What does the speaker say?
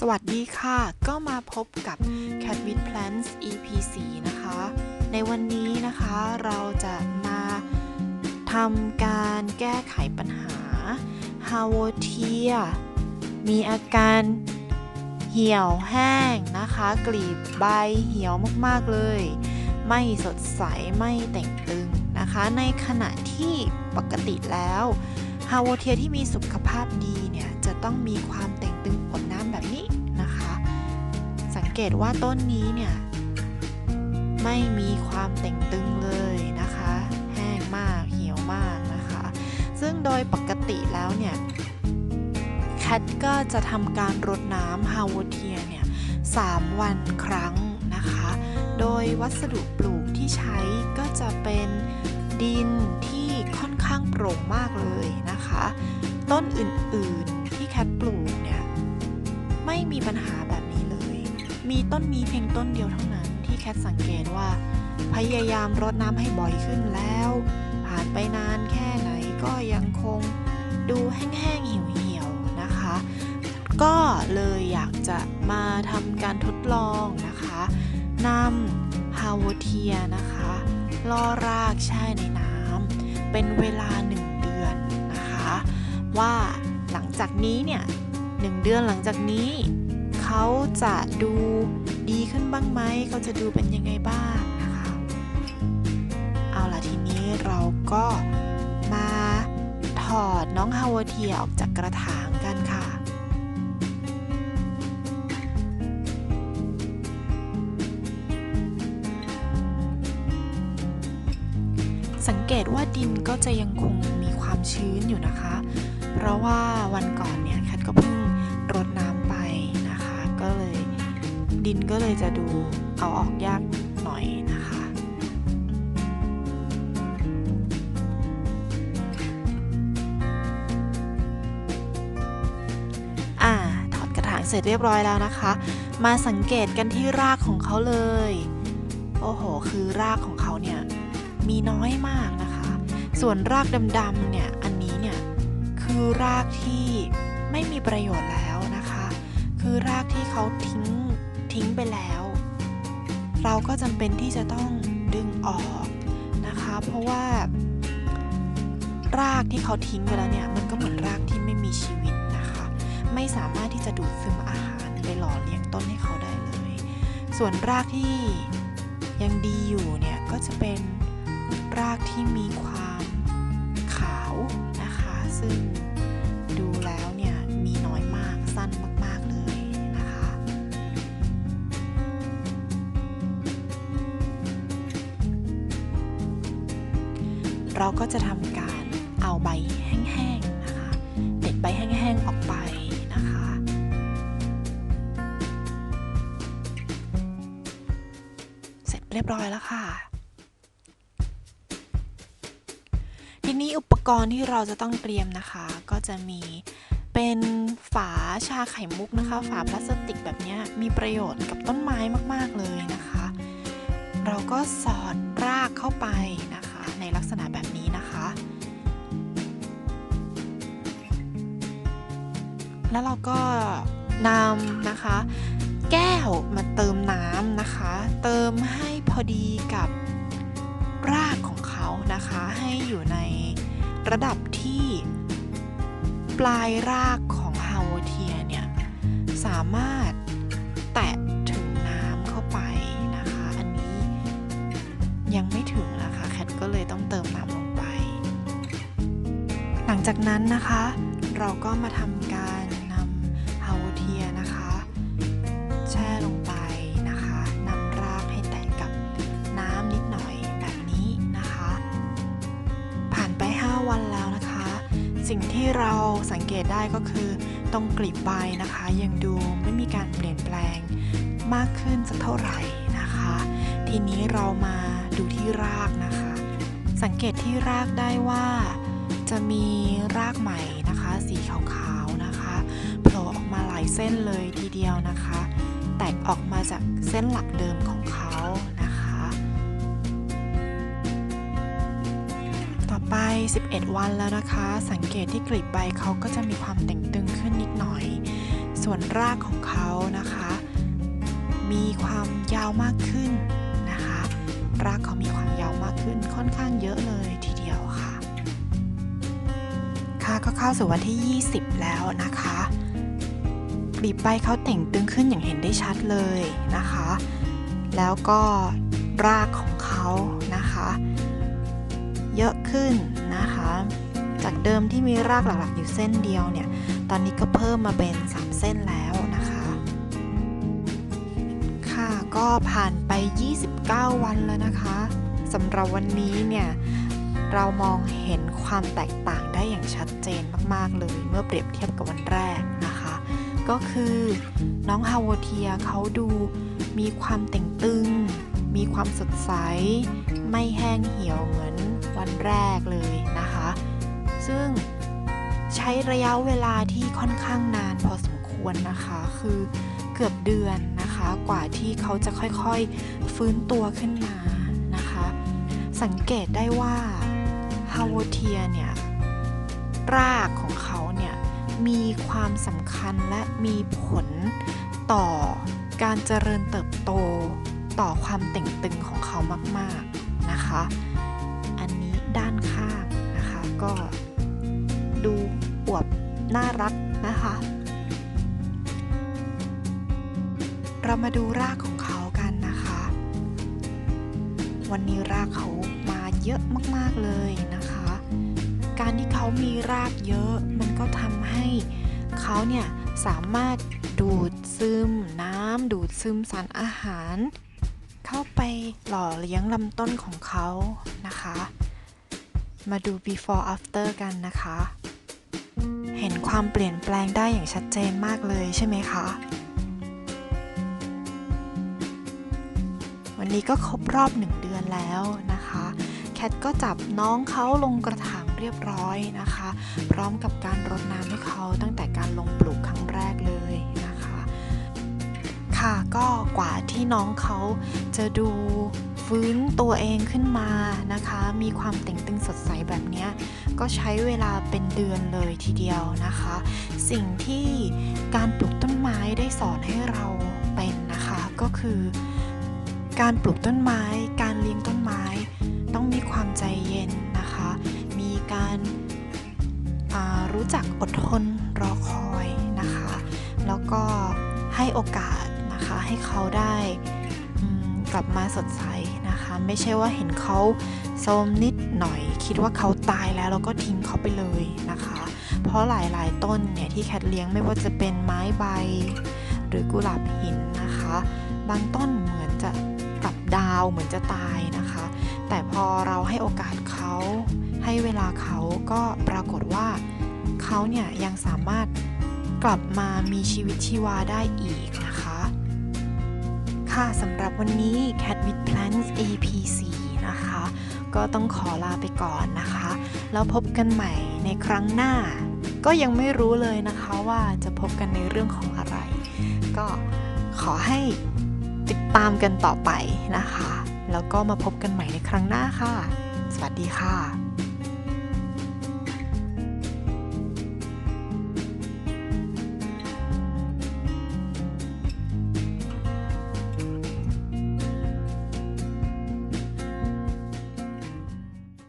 สวัสดีค่ะ ก็มาพบกับ Cat with Plants EP 4นะคะ ในวันนี้นะคะเราจะมาทำการแก้ไขปัญหา h a w o t i a มีอาการเหี่ยวแห้งนะคะ กลีบใบเหี่ยวมากๆเลย ไม่สดใส ไม่แต่งตึงนะคะ ในขณะที่ปกติแล้ว ฮาวเทียที่มีสุขภาพดีเนี่ย จะต้องมีความแต เกตว่าต้นนี้เนี่ย ไม่มีความแต่งตึงเลยนะคะ แห้งมากเหี่ยวมากนะคะ ซึ่งโดยปกติแล้วเนี่ยแคทก็จะทำการรดน้ำฮาวเทียเนี่ย3วันครั้งนะคะ โดยวัสดุปลูกที่ใช้ก็จะเป็นดินที่ค่อนข้างโปร่งมากเลยนะคะ ต้นอื่นๆที่แคทปลูกเนี่ย ไม่มีปัญหาแบบ มีต้นนี้เพียงต้นเดียวเท่านั้นที่แคทสังเกตว่า พยายามรดน้ำให้บ่อยขึ้นแล้ว ผ่านไปนานแค่ไหนก็ยังคงดูแห้งๆเหี่ยวๆนะคะ ก็เลยอยากจะมาทำการทดลองนะคะนำฮาวเทียนะคะล่อรากแช่ในน้ำเป็นเวลา 1 เดือนนะคะ ว่าหลังจากนี้เนี่ยหนึ่งเดือนหลังจากนี้ เขาจะดูดีขึ้นบ้างไหม เขาจะดูเป็นยังไงบ้างนะคะ เอาล่ะทีนี้เราก็มาถอดน้องฮาวเทียออกจากกระถางกันค่ะ สังเกตว่าดินก็จะยังคงมีความชื้นอยู่นะคะ เพราะว่าวันก่อนเนี่ยแคทก็เพิ่ง ดินก็เลยจะดูเอาออกยากหน่อยนะคะ อ่าถอดกระถางเสร็จเรียบร้อยแล้วนะคะ มาสังเกตกันที่รากของเขาเลย โอ้โห คือรากของเขาเนี่ยมีน้อยมากนะคะ ส่วนรากดำๆเนี่ย อันนี้เนี่ย คือรากที่ไม่มีประโยชน์แล้วนะคะ คือรากที่เขาทิ้ง ทิ้งไปแล้ว เราก็จำเป็นที่จะต้องดึงออกนะคะ เพราะว่ารากที่เขาทิ้งไปแล้วเนี่ยมันก็เหมือนรากที่ไม่มีชีวิตนะคะ ไม่สามารถที่จะดูดซึมอาหารไปหล่อเลี้ยงต้นให้เขาได้เลย ส่วนรากที่ยังดีอยู่เนี่ยก็จะเป็นรากที่มีความขาวนะคะ ซึ่ง เราก็จะทำการเอาใบแห้งๆนะคะเด็ดใบแห้งๆออกไปนะคะ เสร็จเรียบร้อยแล้วค่ะ ทีนี้อุปกรณ์ที่เราจะต้องเตรียมนะคะ ก็จะมีเป็นฝาชาไข่มุกนะคะ ฝาพลาสติกแบบนี้มีประโยชน์กับต้นไม้มากๆเลยนะคะ เราก็สอดรากเข้าไปนะคะ ในลักษณะแบบ แล้วเราก็นำนะคะ แก้วมาเติมน้ำนะคะ เติมให้พอดีกับรากของเขานะคะ ให้อยู่ในระดับที่ปลายรากของฮาวเทียเนี่ยสามารถแตะถึงน้ำเข้าไปนะคะ อันนี้ยังไม่ถึงนะคะแคทก็เลยต้องเติมน้ำลงไป หลังจากนั้นนะคะ เราก็มาทำการ สิ่งที่เราสังเกตได้ก็คือตรงกลีบใบนะคะ ยังดูไม่มีการเปลี่ยนแปลงมากขึ้นสักเท่าไหร่นะคะ ทีนี้เรามาดูที่รากนะคะ สังเกตที่รากได้ว่าจะมีรากใหม่นะคะ สีขาวๆนะคะโผล่ออกมาหลายเส้นเลยทีเดียวนะคะ แตกออกมาจากเส้นหลักเดิมของเขา 11 วันแล้วนะคะ สังเกตที่กลีบใบเขาก็จะมีความเต่งตึงขึ้นนิดหน่อย ส่วนรากของเขานะคะ มีความยาวมากขึ้นนะคะ รากเขามีความยาวมากขึ้นค่อนข้างเยอะเลยทีเดียวค่ะ ค่ะก็เข้าสู่วันที่ 20 แล้วนะคะปลีบใบเขาเต่งตึงขึ้นอย่างเห็นได้ชัดเลยนะคะ แล้วก็รากของเขานะคะ เยอะขึ้นนะคะ จากเดิมที่มีรากหลักๆอยู่เส้นเดียวเนี่ย ตอนนี้ก็เพิ่มมาเป็น 3 เส้นแล้วนะคะ ค่ะก็ผ่านไป 29 วันแล้วนะคะสำหรับวันนี้เนี่ยเรามองเห็นความแตกต่างได้อย่างชัดเจนมากๆเลยเมื่อเปรียบเทียบกับวันแรกนะคะ ก็คือน้องฮาวเทียเขาดูมีความเต่งตึง มีความสดใส ไม่แห้งเหี่ยวเหมือน วันแรกเลยนะคะ ซึ่งใช้ระยะเวลาที่ค่อนข้างนานพอสมควรนะคะ คือเกือบเดือนนะคะ กว่าที่เขาจะค่อยๆฟื้นตัวขึ้นมานะคะ สังเกตได้ว่าฮาวเทียเนี่ย รากของเขาเนี่ย มีความสำคัญและมีผลต่อการเจริญเติบโตต่อความเต่งตึงของเขามากๆนะคะ ก็ดูอวบน่ารักนะคะ เรามาดูรากของเขากันนะคะ วันนี้รากเขามาเยอะมากๆเลยนะคะ การที่เขามีรากเยอะมันก็ทำให้เขาเนี่ยสามารถดูดซึมน้ำดูดซึมสารอาหาร เข้าไปหล่อเลี้ยงลำต้นของเขานะคะ มาดู before after กันนะคะ เห็นความเปลี่ยนแปลงได้อย่างชัดเจนมากเลยใช่ไหมคะ วันนี้ก็ครบรอบหนึ่งเดือนแล้วนะคะ แคทก็จับน้องเขาลงกระถางเรียบร้อยนะคะ พร้อมกับการรดน้ำให้เขาตั้งแต่การลงปลูกครั้งแรกเลยนะคะ ค่ะก็กว่าที่น้องเขาจะดู ฟื้นตัวเองขึ้นมานะคะ มีความเต่งตึงสดใสแบบนี้ก็ใช้เวลาเป็นเดือนเลยทีเดียวนะคะ สิ่งที่การปลูกต้นไม้ได้สอนให้เราเป็นนะคะ ก็คือการปลูกต้นไม้ การเลี้ยงต้นไม้ ต้องมีความใจเย็นนะคะ มีการารู้จักอดทนรอคอยนะคะ แล้วก็ให้โอกาสนะคะให้เขาได้ กลับมาสดใสนะคะ ไม่ใช่ว่าเห็นเขาโทมนิดหน่อย คิดว่าเขาตายแล้วแล้วก็ทิ้งเขาไปเลยนะคะ เพราะหลายๆ ต้นเนี่ยที่แคทเลี้ยงไม่ว่าจะเป็นไม้ใบ หรือกุหลาบหินนะคะ บางต้นเหมือนจะกลับดาวเหมือนจะตายนะคะ แต่พอเราให้โอกาสเขาให้เวลาเขาก็ปรากฏว่าเขาเนี่ยยังสามารถกลับมามีชีวิตชีวาได้อีกนะคะ ค่ะสำหรับวันนี้ Cat with Plants EP 4นะคะ ก็ต้องขอลาไปก่อนนะคะ แล้วพบกันใหม่ในครั้งหน้า ก็ยังไม่รู้เลยนะคะว่าจะพบกันในเรื่องของอะไร ก็ขอให้ติดตามกันต่อไปนะคะ แล้วก็มาพบกันใหม่ในครั้งหน้าค่ะ สวัสดีค่ะ